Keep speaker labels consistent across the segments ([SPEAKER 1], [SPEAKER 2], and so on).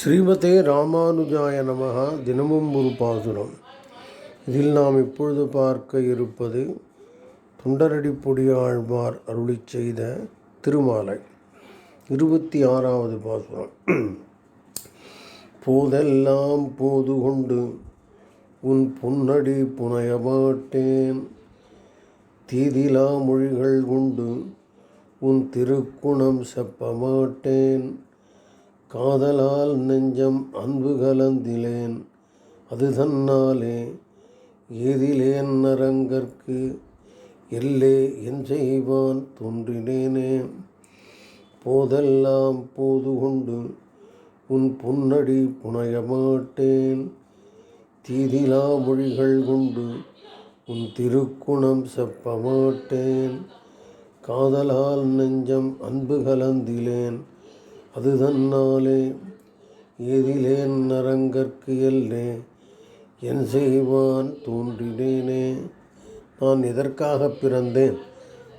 [SPEAKER 1] ஸ்ரீமதே ராமானுஜாய நமக தினமும் ஒரு பாசுரம். இதில் நாம் இப்பொழுது பார்க்க இருப்பது தொண்டரடிப்பொடி ஆழ்வார் அருளி செய்த திருமாலை. இருபத்தி ஆறாவது பாசுரம். போதெல்லாம் போது கொண்டு உன் பொன்னடி புனைய மாட்டேன். தீதிலா மொழிகள் கொண்டு உன் திருக்குணம் செப்ப மாட்டேன். காதலால் நெஞ்சம் அன்பு கலந்திலேன் அது தன்னாலே ஏதிலேன் நரங்கற்கு எல்லே என் செய்வான் தோன்றினேனே. போதெல்லாம் போது கொண்டு உன் புன்னடி புனைய மாட்டேன் தீதிலா மொழிகள் கொண்டு உன் திருக்குணம் செப்ப மாட்டேன் காதலால் நெஞ்சம் அன்பு கலந்திலேன் அது தன்னாலே ஏதிலேன் நரங்கற்கு எல்லே. என் செய்வான் தோன்றினேனே நான் எதற்காக பிறந்தேன்?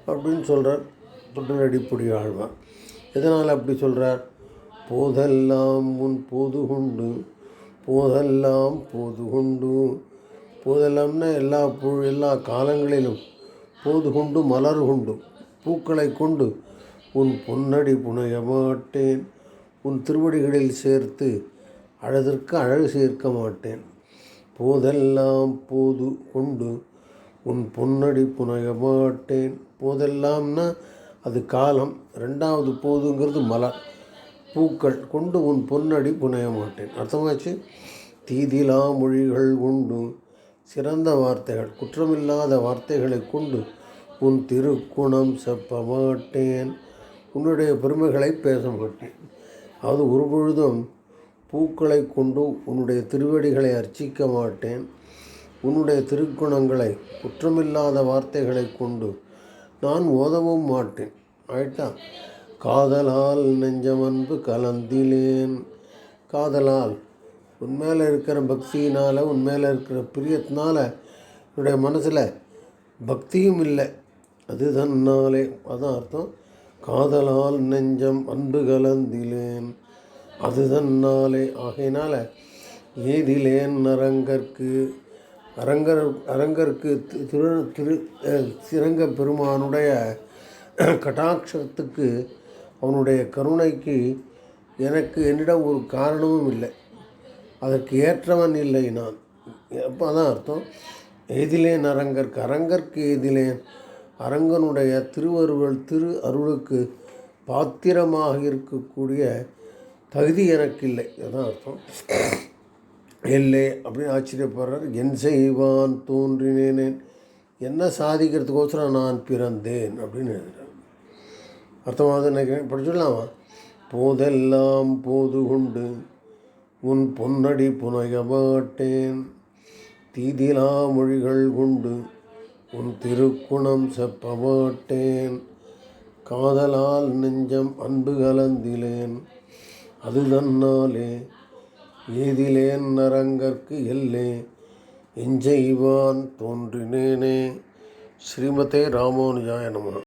[SPEAKER 1] அப்படின்னு சொல்கிறார் தொண்டரடிப்பொடி ஆழ்வார். எதனால் அப்படி சொல்கிறார் போதெல்லாம் உன் போது உண்டு போதெல்லாம் போது உண்டு. போதெல்லாம்னா எல்லா எல்லா காலங்களிலும் போது கொண்டு மலர் கொண்டு பூக்களை கொண்டு உன் பொன்னடி புனைய மாட்டேன். உன் திருவடிகளில் சேர்த்து அழகிற்கு அழகு சேர்க்க மாட்டேன். போதெல்லாம் போது கொண்டு உன் பொன்னடி புனைய மாட்டேன். போதெல்லாம்னா அது காலம். ரெண்டாவது போதுங்கிறது மலர் பூக்கள் கொண்டு உன் பொன்னடி புனைய மாட்டேன். அர்த்தமாச்சு? தீதிலா மொழிகள் கொண்டு சிறந்த வார்த்தைகள். குற்றமில்லாத வார்த்தைகளை கொண்டு உன் திருக்குணம் செப்ப மாட்டேன். உன்னுடைய பெருமைகளை பேச மாட்டேன் அது ஒரு பொழுதும் பூக்களை கொண்டு உன்னுடைய திருவடிகளை அர்ச்சிக்க மாட்டேன். உன்னுடைய திருக்குணங்களை குற்றமில்லாத வார்த்தைகளை கொண்டு நான் ஓதவும் மாட்டேன். ஆயிட்டா? காதலால் நெஞ்சமன்பு கலந்திலேன். காதலால் உன்மேலே இருக்கிற பக்தியினால் உன்மேலே இருக்கிற பிரியத்தினால் என்னுடைய மனசில் பக்தியும் இல்லை. அது தன்னாலே. அதான் அர்த்தம். காதலால் நெஞ்சம் அன்பு கலந்திலேன். அது தன்னாலே. ஆகையினால ஏதிலேன் அரங்கற்கு அரங்கர் அரங்கற்கு திரு திரு சிறங்க பெருமானுடைய கட்டாட்சத்துக்கு அவனுடைய கருணைக்கு எனக்கு என்னிடம் ஒரு காரணமும் இல்லை. அதற்கு ஏற்றவன் இல்லை நான். அப்போ அதான் அர்த்தம். எதிலேன் அரங்கற்கு அரங்கற்கு எதிலேன் அரங்கனுடைய திருவருள் திரு அருளுக்கு பாத்திரமாக இருக்கக்கூடிய தகுதி எனக்கு இல்லை அதுதான் அர்த்தம். இல்லை அப்படின்னு ஆச்சரியப்படுறார். என் செய்வான் தோன்றினேனேன். என்ன சாதிக்கிறதுக்கோசரம் நான் பிறந்தேன் அப்படின்னு எழுதுறார். அர்த்தமாக நினைக்கிறேன் படிச்சுடலாமா போதெல்லாம் போது கொண்டு உன் பொன்னடி புனைய மாட்டேன். தீதிலா மொழிகள் கொண்டு உன் திருக்குணம் செப்ப மாட்டேன் காதலால் நெஞ்சம் அன்பு கலந்திலேன். அது தன்னாலே ஏதிலேன் நரங்கற்கு எல்லே. எஞ்செய்வான் தோன்றினேனே. ஸ்ரீமதே ராமானுஜாய நம.